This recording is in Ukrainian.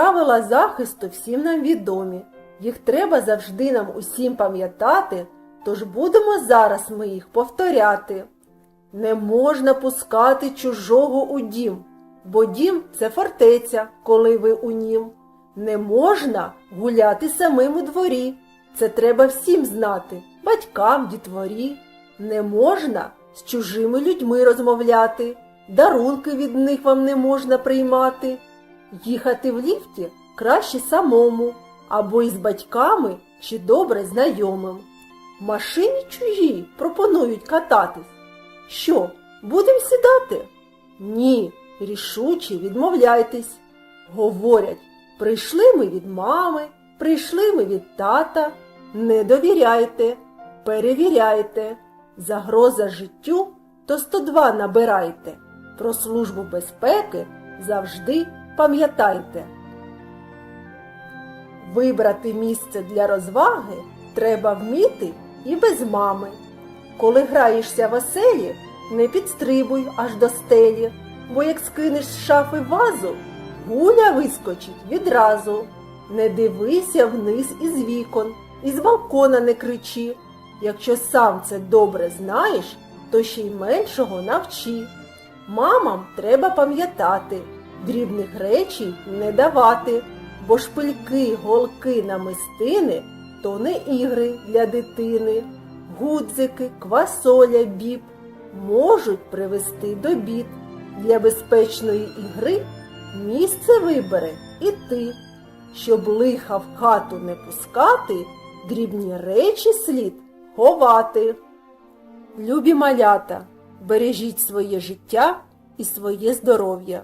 Правила захисту всім нам відомі. Їх треба завжди нам усім пам'ятати, тож будемо зараз ми їх повторяти. Не можна пускати чужого у дім, бо дім це фортеця, коли ви у нім. Не можна гуляти самим у дворі. Це треба всім знати, батькам, дітворі. Не можна з чужими людьми розмовляти, дарунки від них вам не можна приймати. Їхати в ліфті краще самому, або із батьками чи добре знайомим. В машині чужі пропонують кататись. Що, будем сідати? Ні, рішуче відмовляйтесь. Говорять, прийшли ми від мами, прийшли ми від тата. Не довіряйте, перевіряйте. Загроза життю то 102 набирайте. Про службу безпеки завжди пам'ятайте. Вибрати місце для розваги треба вміти і без мами. Коли граєшся в оселі, не підстрибуй аж до стелі, бо як скинеш з шафи вазу, гуля вискочить відразу. Не дивися вниз із вікон, із балкона не кричи. Якщо сам це добре знаєш, то ще й меншого навчи. Мамам треба пам'ятати, дрібних речей не давати, бо шпильки, голки, намистини то не ігри для дитини. Гудзики, квасоля, біб можуть привести до бід. Для безпечної ігри місце вибере і ти. Щоб лиха в хату не пускати, дрібні речі слід ховати. Любі малята, бережіть своє життя і своє здоров'я.